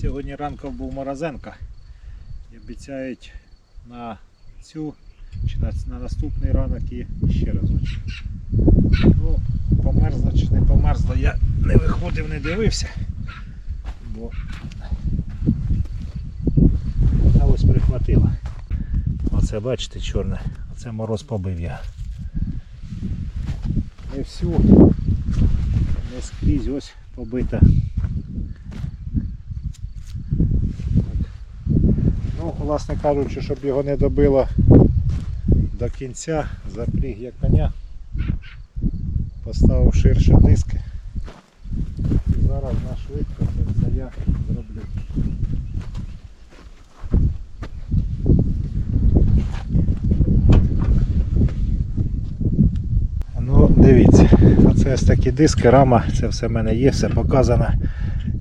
Сьогодні ранком був Морозенко і обіцяють на цю чи на, на наступний ранок і ще раз. Ну, померзло чи не померзло, я не виходив, не дивився. Бо та ось прихватило. Оце бачите чорне, оце мороз побив я. Не всю, не скрізь ось побита. Ну, власне кажучи, щоб його не добило до кінця, запріг я коня, поставив ширше диски. І зараз на швидко це я зроблю. Ну, дивіться, оце ось такі диски, рама, це все в мене є, все показано.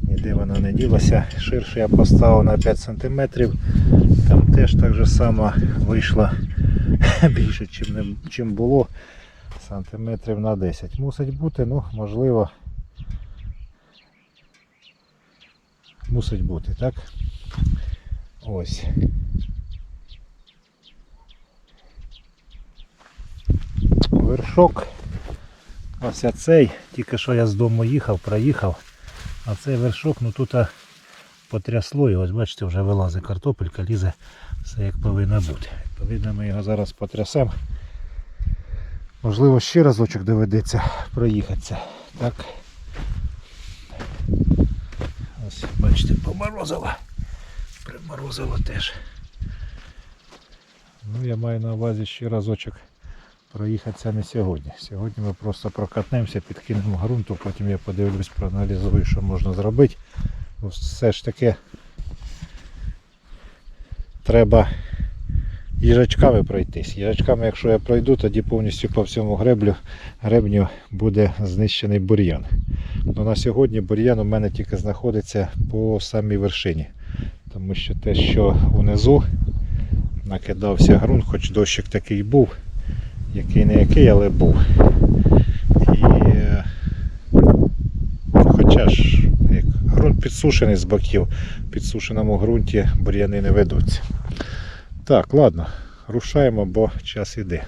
Ніде воно не ділося. Ширше я поставив на 5 см. Там теж так же само вийшло більше, чим, не, чим було. Сантиметрів на 10. Мусить бути, ну, можливо. Мусить бути, так? Ось. Вершок. Ось цей, тільки що я з дому їхав, проїхав. А цей вершок, ну тут потрясло і ось бачите, вже вилазить картопелька, лізе все як повинно бути. Відповідно, ми його зараз потрясемо. Можливо, ще разочок доведеться проїхатися. Так. Ось, бачите, поморозило. Приморозило теж. Ну, я маю на увазі ще разочок проїхатися не сьогодні. Сьогодні ми просто прокатнемося, підкинемо ґрунту, потім я подивлюсь, проаналізую, що можна зробити. Бо все ж таки треба їжачками пройтись. Їжачками, якщо я пройду, тоді повністю по всьому греблю, гребню буде знищений бур'ян. Ну, на сьогодні бур'ян у мене тільки знаходиться по самій вершині. Тому що те, що унизу накидався ґрунт, хоч дощик такий був, який не який, але був. І е, хоча ж як ґрунт підсушений з боків, в підсушеному ґрунті бур'яни не ведуться. Так, ладно, рушаємо, бо час іде.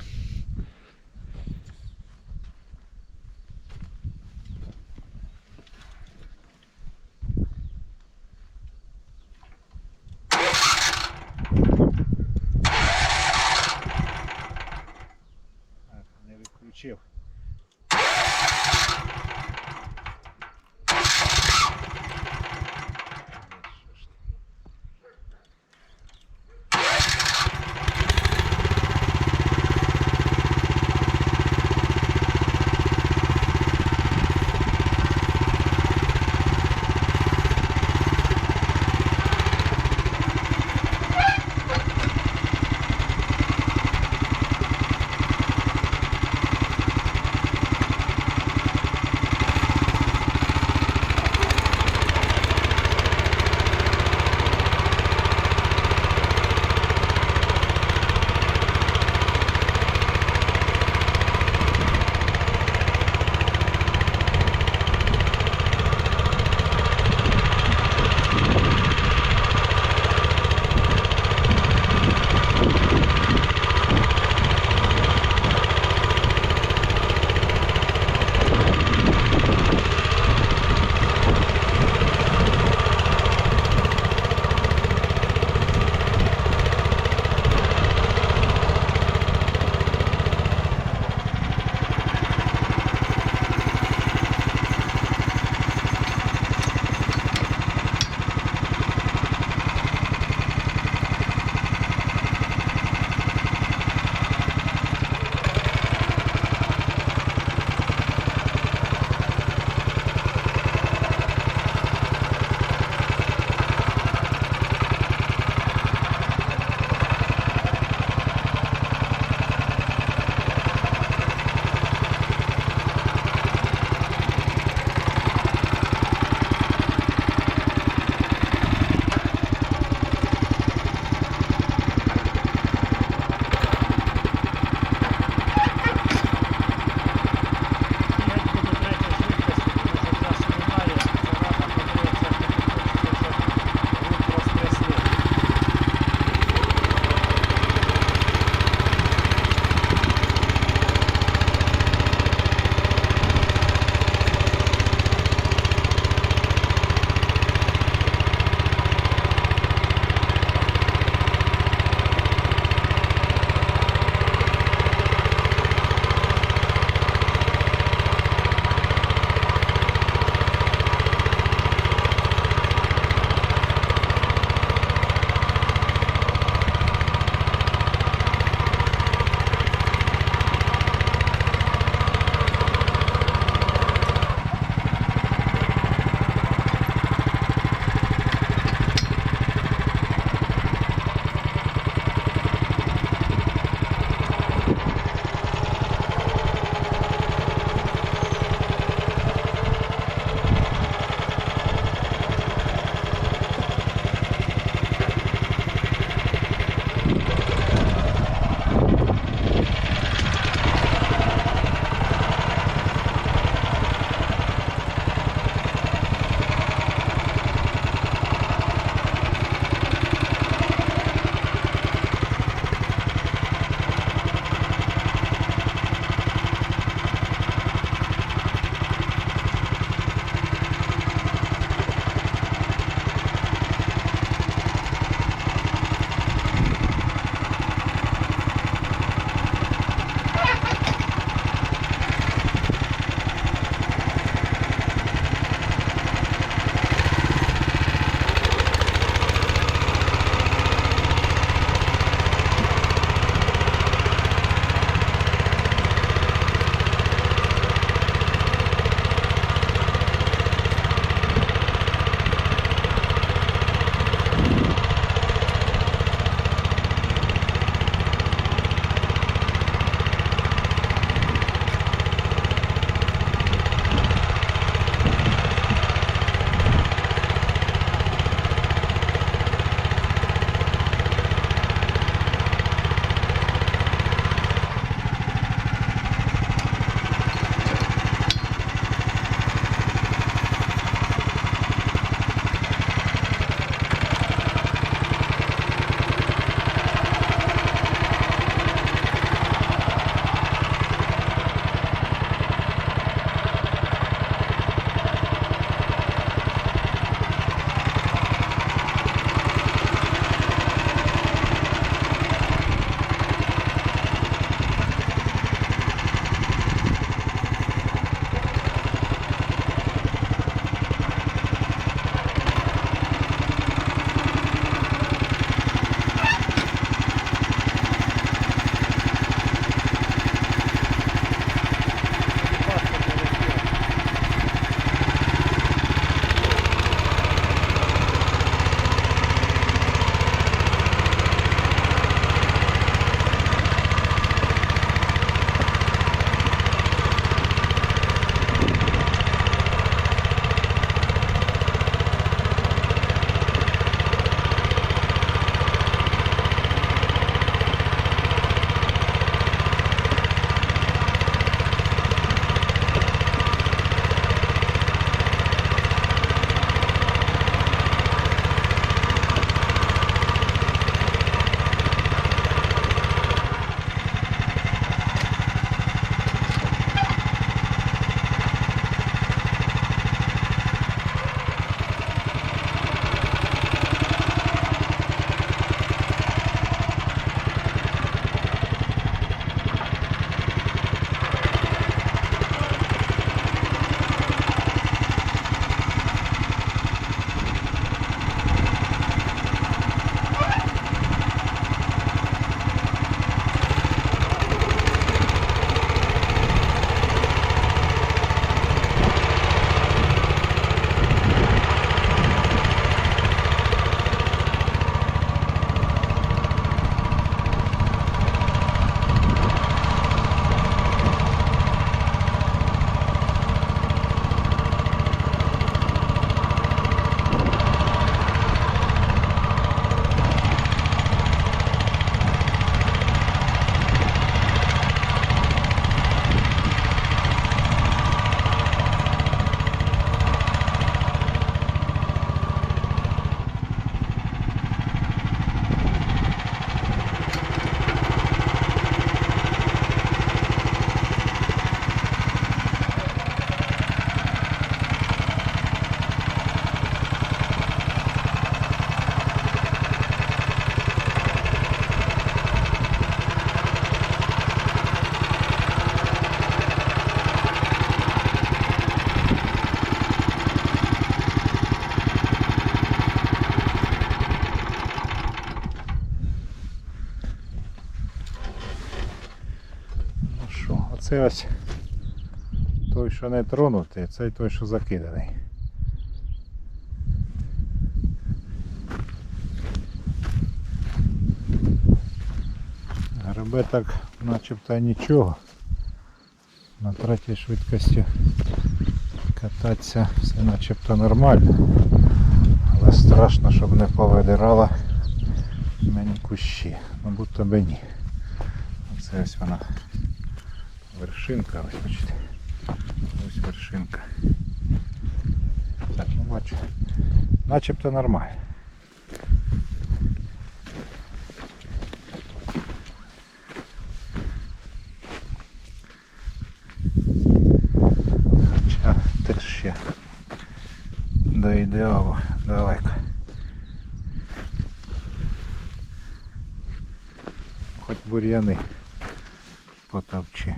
Оце ось той, що не тронутий, цей той, що закиданий. Гребе так начебто нічого. На третій швидкості кататися все начебто нормально. Але страшно, щоб не повидирала мені кущі. Будто би ні. Оце ось вона вершинка, ось бачите. Ось вершинка. Так, ну бачу. Начебто нормально. Хоча теж ще до ідеалу далеко. Хоч бур'яни потовчи.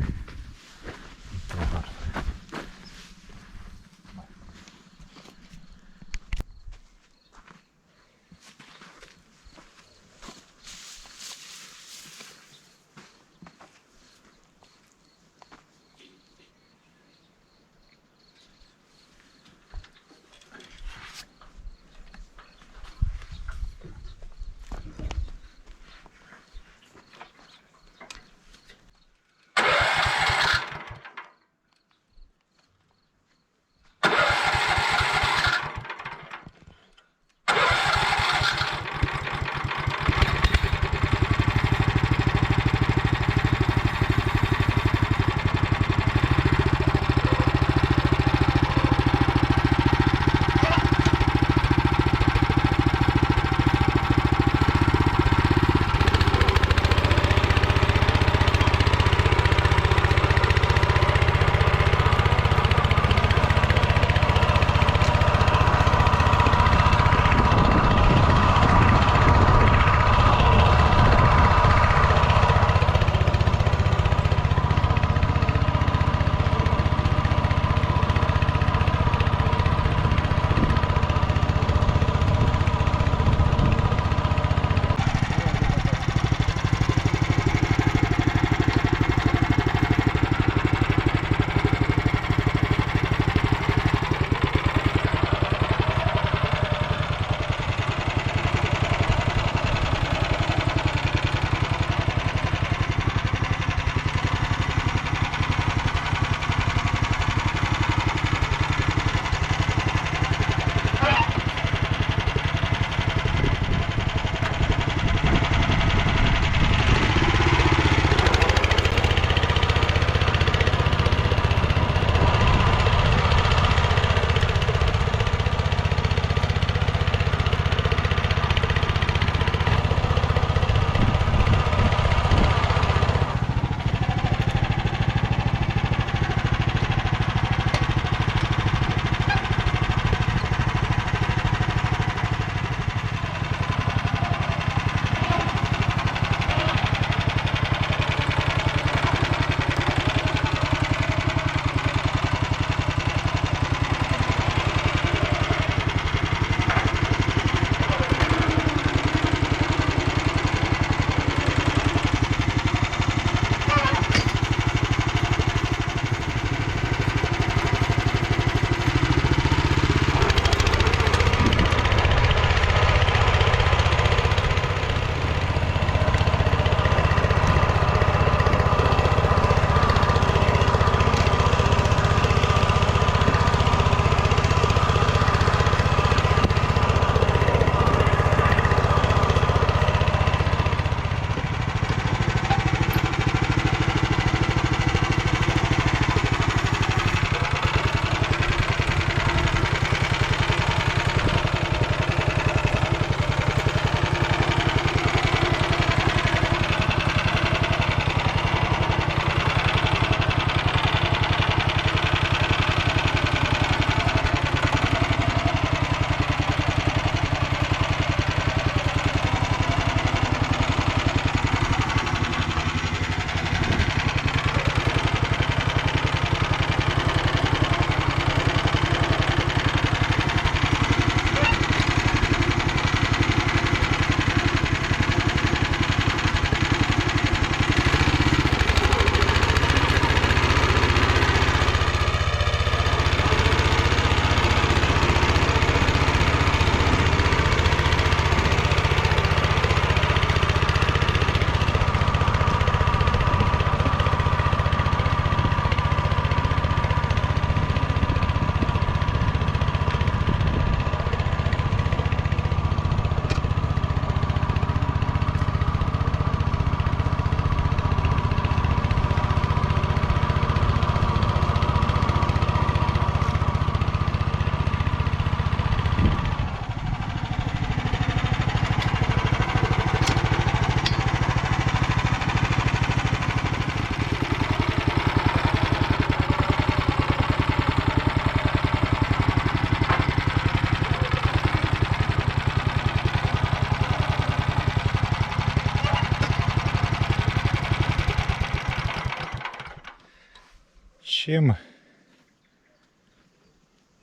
Чим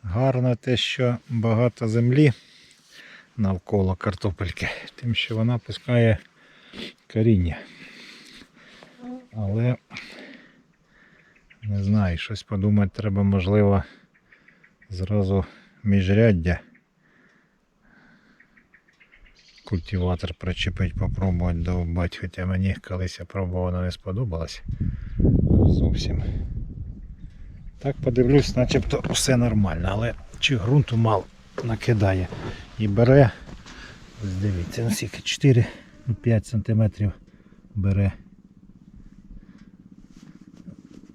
гарно те, що багато землі навколо картопельки, тим, що вона пускає коріння. Але не знаю, щось подумати треба, можливо, зразу міжряддя. Культиватор причепить, попробувати довбати, хоча мені колись я пробував, воно не сподобалось зовсім. Так подивлюсь, начебто все нормально, але чи ґрунту мало накидає і бере, ось дивіться, наскільки 4-5 см бере.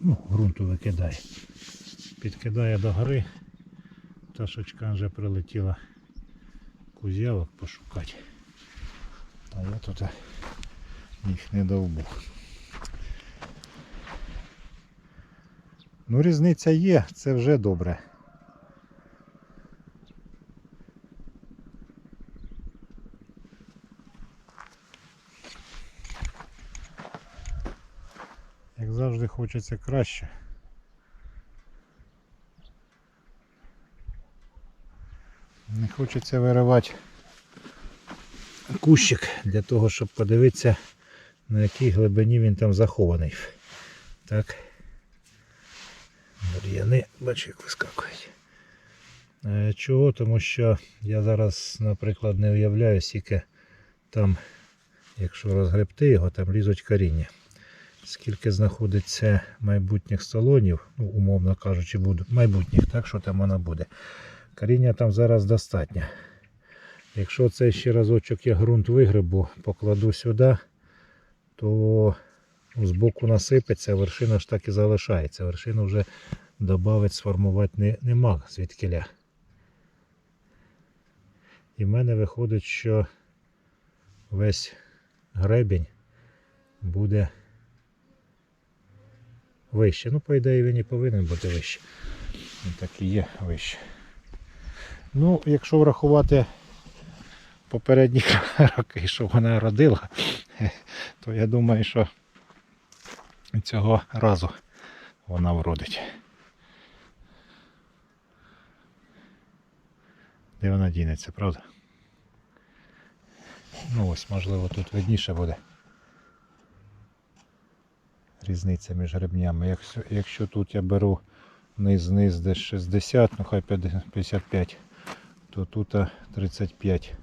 Ну, ґрунту викидає. Підкидає до гори. Пташечка вже прилетіла кузявок пошукати. А я тут їх не довбу. Ну, різниця є, це вже добре. Як завжди хочеться краще. Не хочеться виривати кущик для того, щоб подивитися, на якій глибині він там захований. Так. Бур'яни, бачу, як вискакують. Е, Чого? Тому що я зараз, наприклад, не уявляю, скільки там, якщо розгребти його, там лізуть коріння. Скільки знаходиться майбутніх салонів, ну, умовно кажучи, буду, майбутніх, так що там воно буде. Коріння там зараз достатньо. Якщо цей ще разочок я ґрунт вигребу, покладу сюди, то ну, збоку насипеться, вершина ж так і залишається. Вершину вже додати, сформувати не, нема звідкиля. І в мене виходить, що весь гребінь буде вище. Ну, по ідеї, він і повинен бути вище. Він так і є вище. Ну, якщо врахувати попередні роки, що вона родила, то я думаю, що цього разу вона вродить. Де вона дінеться, правда? Ну ось, можливо, тут видніше буде. Різниця між гребнями. Якщо, якщо тут я беру низ-низ десь 60, ну хай 55, то тут 35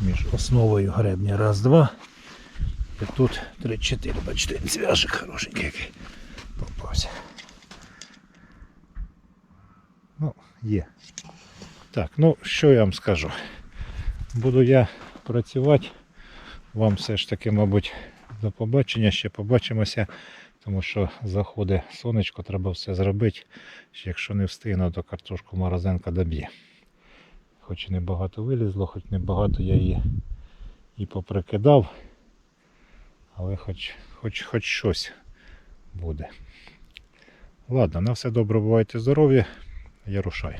між основою гребня. Раз, два. І тут 3-4, бачите, зв'яжик хорошенький який попався. Ну, є. Так, ну що я вам скажу? Буду я працювати. Вам все ж таки, мабуть, до побачення, ще побачимося, тому що заходить сонечко, треба все зробити. Якщо не встигну, то картошку морозенка доб'є. Хоч і небагато вилізло, хоч небагато я її і поприкидав, але хоч, хоч, хоч щось буде. Ладно, на все добре, бувайте здорові, я рушаю.